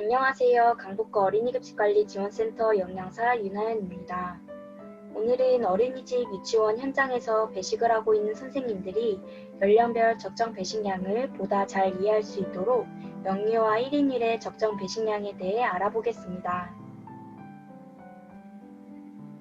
안녕하세요. 강북구 어린이급식관리지원센터 영양사 윤하연입니다. 오늘은 어린이집 유치원 현장에서 배식을 하고 있는 선생님들이 연령별 적정 배식량을 보다 잘 이해할 수 있도록 영유아 1인 1의 적정 배식량에 대해 알아보겠습니다.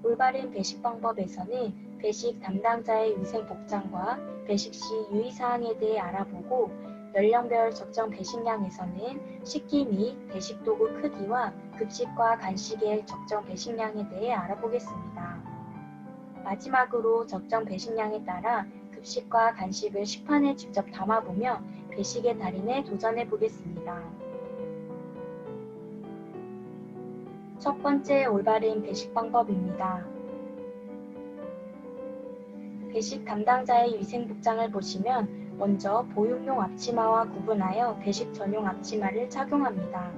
올바른 배식 방법에서는 배식 담당자의 위생 복장과 배식 시 유의사항에 대해 알아보고 연령별 적정 배식량에서는 식기 및 배식 도구 크기와 급식과 간식의 적정 배식량에 대해 알아보겠습니다. 마지막으로 적정 배식량에 따라 급식과 간식을 식판에 직접 담아보며 배식의 달인에 도전해 보겠습니다. 첫 번째 올바른 배식 방법입니다. 배식 담당자의 위생 복장을 보시면 먼저 보육용 앞치마와 구분하여 배식 전용 앞치마를 착용합니다.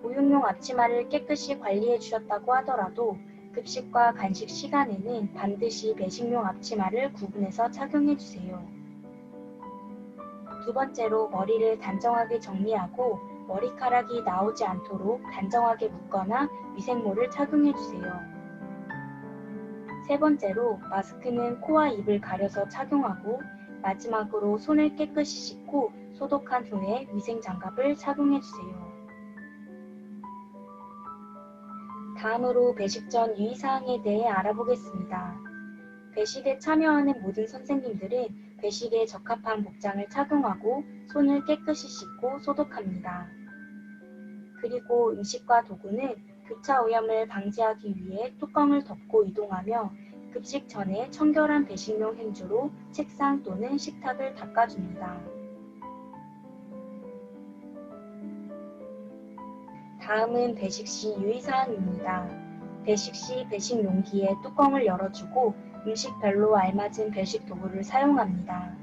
보육용 앞치마를 깨끗이 관리해 주셨다고 하더라도 급식과 간식 시간에는 반드시 배식용 앞치마를 구분해서 착용해 주세요. 두 번째로 머리를 단정하게 정리하고 머리카락이 나오지 않도록 단정하게 묶거나 위생모를 착용해 주세요. 세 번째로 마스크는 코와 입을 가려서 착용하고 마지막으로 손을 깨끗이 씻고 소독한 후에 위생 장갑을 착용해 주세요. 다음으로 배식 전 유의사항에 대해 알아보겠습니다. 배식에 참여하는 모든 선생님들은 배식에 적합한 복장을 착용하고 손을 깨끗이 씻고 소독합니다. 그리고 음식과 도구는 교차 오염을 방지하기 위해 뚜껑을 덮고 이동하며 급식 전에 청결한 배식용 행주로 책상 또는 식탁을 닦아줍니다. 다음은 배식 시 유의사항입니다. 배식 시 배식 용기의 뚜껑을 열어주고 음식별로 알맞은 배식 도구를 사용합니다.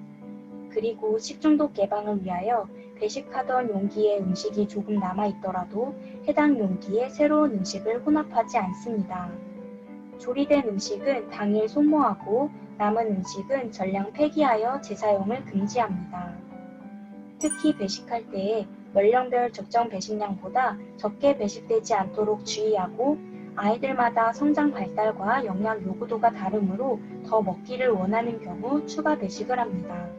그리고 식중독 예방을 위하여 배식하던 용기에 음식이 조금 남아있더라도 해당 용기에 새로운 음식을 혼합하지 않습니다. 조리된 음식은 당일 소모하고 남은 음식은 전량 폐기하여 재사용을 금지합니다. 특히 배식할 때에 연령별 적정 배식량보다 적게 배식되지 않도록 주의하고 아이들마다 성장 발달과 영양 요구도가 다르므로 더 먹기를 원하는 경우 추가 배식을 합니다.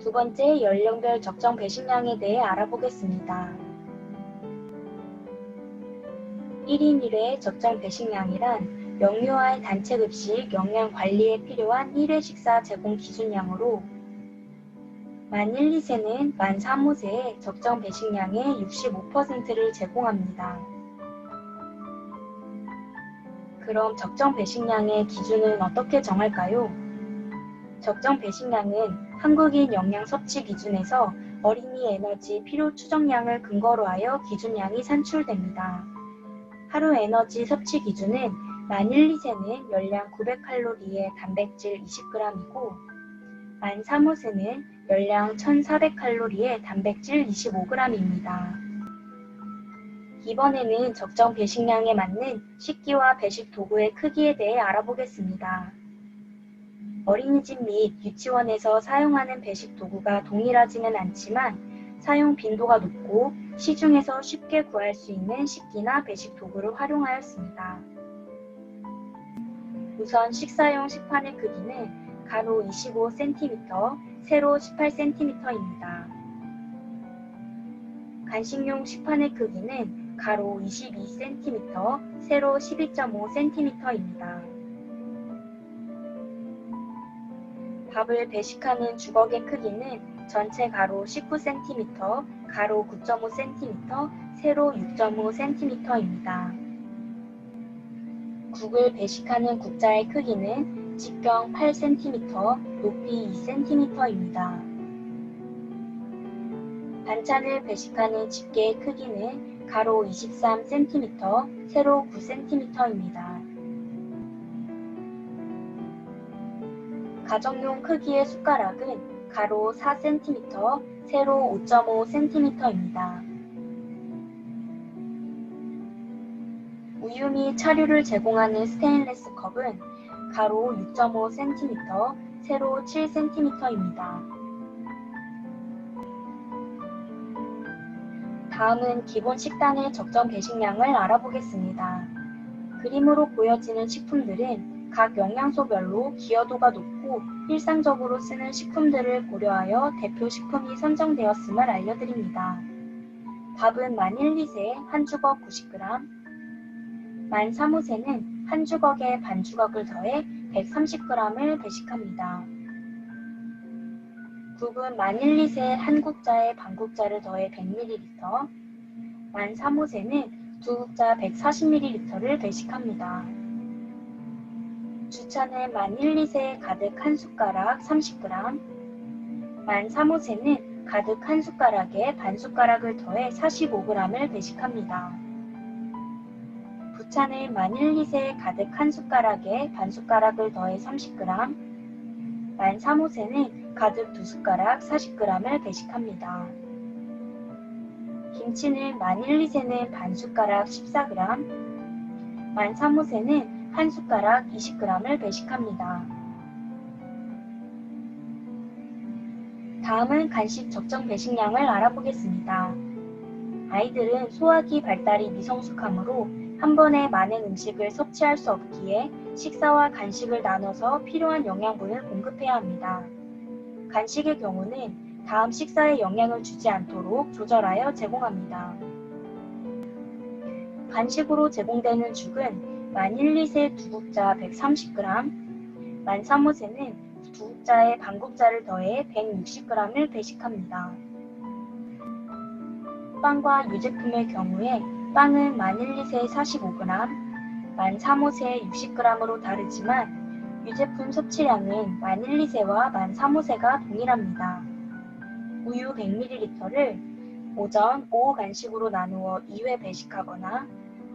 두 번째 연령별 적정 배식량에 대해 알아보겠습니다. 1인 1회 적정 배식량이란 영유아의 단체 급식 영양 관리에 필요한 1회 식사 제공 기준량으로 만 1, 2세는 만 3, 5세의 적정 배식량의 65%를 제공합니다. 그럼 적정 배식량의 기준은 어떻게 정할까요? 적정 배식량은 한국인 영양 섭취 기준에서 어린이 에너지 필요 추정량을 근거로 하여 기준량이 산출됩니다. 하루 에너지 섭취 기준은 만 1, 2세는 열량 900칼로리에 단백질 20g이고 만 3, 5세는 열량 1400칼로리에 단백질 25g입니다. 이번에는 적정 배식량에 맞는 식기와 배식 도구의 크기에 대해 알아보겠습니다. 어린이집 및 유치원에서 사용하는 배식 도구가 동일하지는 않지만 사용 빈도가 높고 시중에서 쉽게 구할 수 있는 식기나 배식 도구를 활용하였습니다. 우선 식사용 식판의 크기는 가로 25cm, 세로 18cm입니다. 간식용 식판의 크기는 가로 22cm, 세로 12.5cm입니다. 밥을 배식하는 주걱의 크기는 전체 가로 19cm, 가로 9.5cm, 세로 6.5cm입니다. 국을 배식하는 국자의 크기는 직경 8cm, 높이 2cm입니다. 반찬을 배식하는 집게의 크기는 가로 23cm, 세로 9cm입니다. 가정용 크기의 숟가락은 가로 4cm, 세로 5.5cm입니다. 우유 및 차류를 제공하는 스테인레스 컵은 가로 6.5cm, 세로 7cm입니다. 다음은 기본 식단의 적정 배식량을 알아보겠습니다. 그림으로 보여지는 식품들은 각 영양소별로 기여도가 높고 일상적으로 쓰는 식품들을 고려하여 대표 식품이 선정되었음을 알려드립니다. 밥은 만 1, 2세 한 주걱 90g, 만 3, 5세는 한 주걱에 반 주걱을 더해 130g을 배식합니다. 국은 만 1, 2세 한 국자에 반 국자를 더해 100ml, 만 3, 5세는 두 국자 140ml를 배식합니다. 주차는 만 1, 2세 가득 한 숟가락 30g, 만 3, 5세는 가득 한 숟가락에 반 숟가락을 더해 45g을 배식합니다. 부차는 만 1, 2세 가득 한 숟가락에 반 숟가락을 더해 30g, 만 3, 5세는 가득 두 숟가락 40g을 배식합니다. 김치는 만 1, 2세는 반 숟가락 14g, 만 3, 5세는 한 숟가락 20g을 배식합니다. 다음은 간식 적정 배식량을 알아보겠습니다. 아이들은 소화기 발달이 미성숙하므로 한 번에 많은 음식을 섭취할 수 없기에 식사와 간식을 나눠서 필요한 영양분을 공급해야 합니다. 간식의 경우는 다음 식사에 영향을 주지 않도록 조절하여 제공합니다. 간식으로 제공되는 죽은 만 1, 2세 두 국자 130g, 만 3, 5세는 두 국자에 반 국자를 더해 160g을 배식합니다. 빵과 유제품의 경우에 빵은 만 1, 2세 45g, 만 3, 5세 60g으로 다르지만 유제품 섭취량은 만 1, 2세와 만 3, 5세가 동일합니다. 우유 100ml를 오전, 오후 간식으로 나누어 2회 배식하거나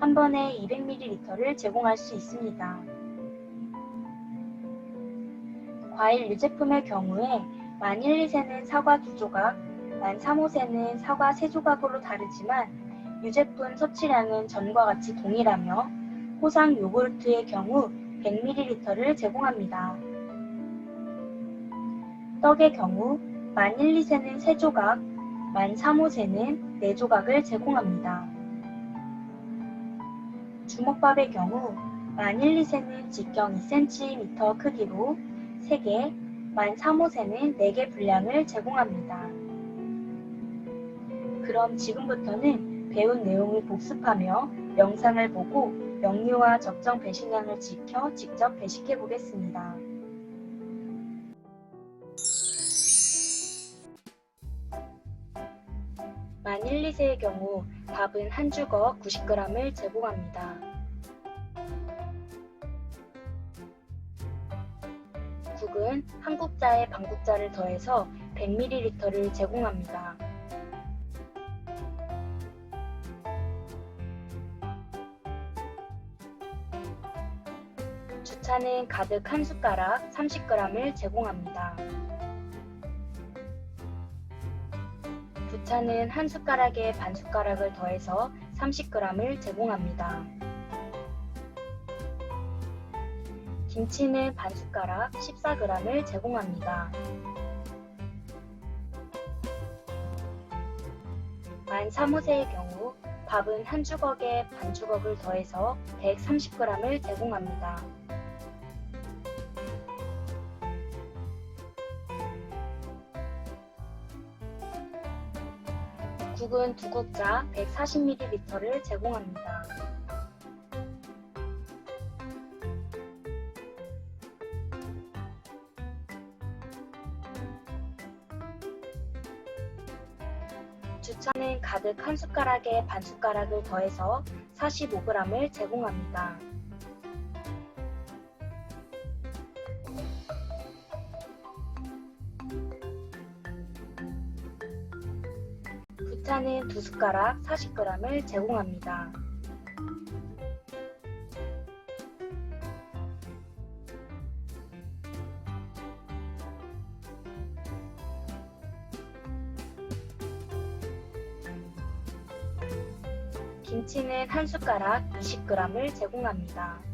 한 번에 200ml를 제공할 수 있습니다. 과일 유제품의 경우에 만 1, 2세는 사과 2조각, 만 3, 5세는 사과 3조각으로 다르지만 유제품 섭취량은 전과 같이 동일하며 호상 요구르트의 경우 100ml를 제공합니다. 떡의 경우 만 1, 2세는 3조각, 만 3, 5세는 4조각을 제공합니다. 주먹밥의 경우 만 1, 2세는 직경 2cm 크기로 3개, 만 3, 5세는 4개 분량을 제공합니다. 그럼 지금부터는 배운 내용을 복습하며 영상을 보고 영유와 적정 배식량을 지켜 직접 배식해 보겠습니다. 1, 2세의 경우 밥은 한 주걱 90g을 제공합니다. 국은 한 국자에 반 국자를 더해서 100ml를 제공합니다. 주차는 가득 한 숟가락 30g을 제공합니다. 부차는 한 숟가락에 반 숟가락을 더해서 30g을 제공합니다. 김치는 반 숟가락 14g을 제공합니다. 만 3호세의 경우 밥은 한 주걱에 반 주걱을 더해서 130g을 제공합니다. 국은 두 국자 140ml를 제공합니다. 주차는 가득 한 숟가락에 반 숟가락을 더해서 45g을 제공합니다. 부차는 두 숟가락 40g을 제공합니다. 김치는 한 숟가락 20g을 제공합니다.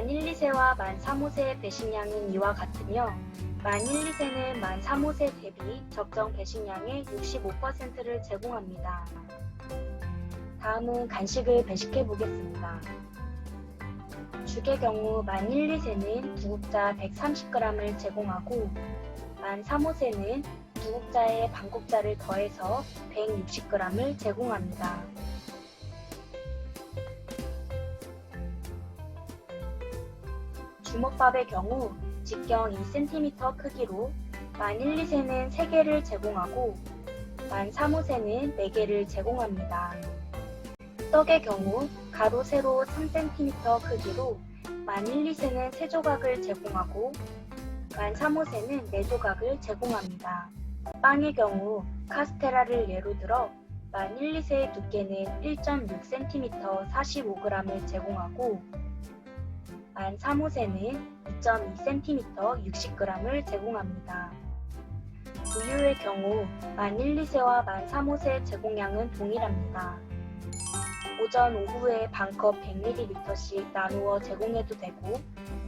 만 1, 2세와 만 3, 5세의 배식량은 이와 같으며 만 1, 2세는 만 3, 5세 대비 적정 배식량의 65%를 제공합니다. 다음은 간식을 배식해 보겠습니다. 죽의 경우 만 1, 2세는 두국자 130g을 제공하고 만 3, 5세는 두국자에 반국자를 더해서 160g을 제공합니다. 주먹밥의 경우 직경 2cm 크기로 만 1, 2세는 3개를 제공하고 만 3, 5세는 4개를 제공합니다. 떡의 경우 가로 세로 3cm 크기로 만 1, 2세는 3조각을 제공하고 만 3, 5세는 4조각을 제공합니다. 빵의 경우 카스테라를 예로 들어 만 1, 2세의 두께는 1.6cm 45g을 제공하고 만 3, 5세는 2.2cm 60g을 제공합니다. 우유의 경우 만 1, 2세와 만 3, 5세 제공량은 동일합니다. 오전, 오후에 반컵 100ml씩 나누어 제공해도 되고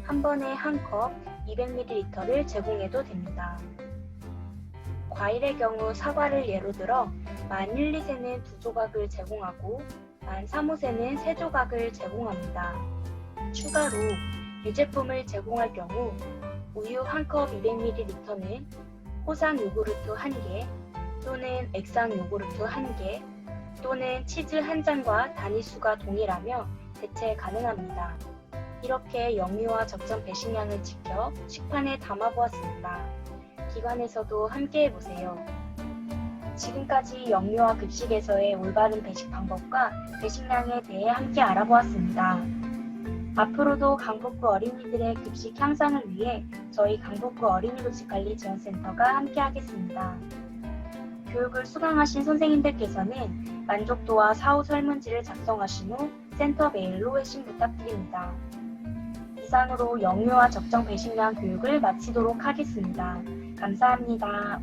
한 번에 한 컵 200ml를 제공해도 됩니다. 과일의 경우 사과를 예로 들어 만 1, 2세는 2조각을 제공하고 만 3, 5세는 3조각을 제공합니다. 추가로 유제품을 제공할 경우 우유 1컵 200ml는 호상 요구르트 1개 또는 액상 요구르트 1개 또는 치즈 한 잔과 단위수가 동일하며 대체 가능합니다. 이렇게 영유아 적정 배식량을 지켜 식판에 담아보았습니다. 기관에서도 함께 해보세요. 지금까지 영유아 급식에서의 올바른 배식 방법과 배식량에 대해 함께 알아보았습니다. 앞으로도 강북구 어린이들의 급식 향상을 위해 저희 강북구 어린이급식관리지원센터가 함께하겠습니다. 교육을 수강하신 선생님들께서는 만족도와 사후 설문지를 작성하신 후 센터 메일로 회신 부탁드립니다. 이상으로 영유아 적정 배식량 교육을 마치도록 하겠습니다. 감사합니다.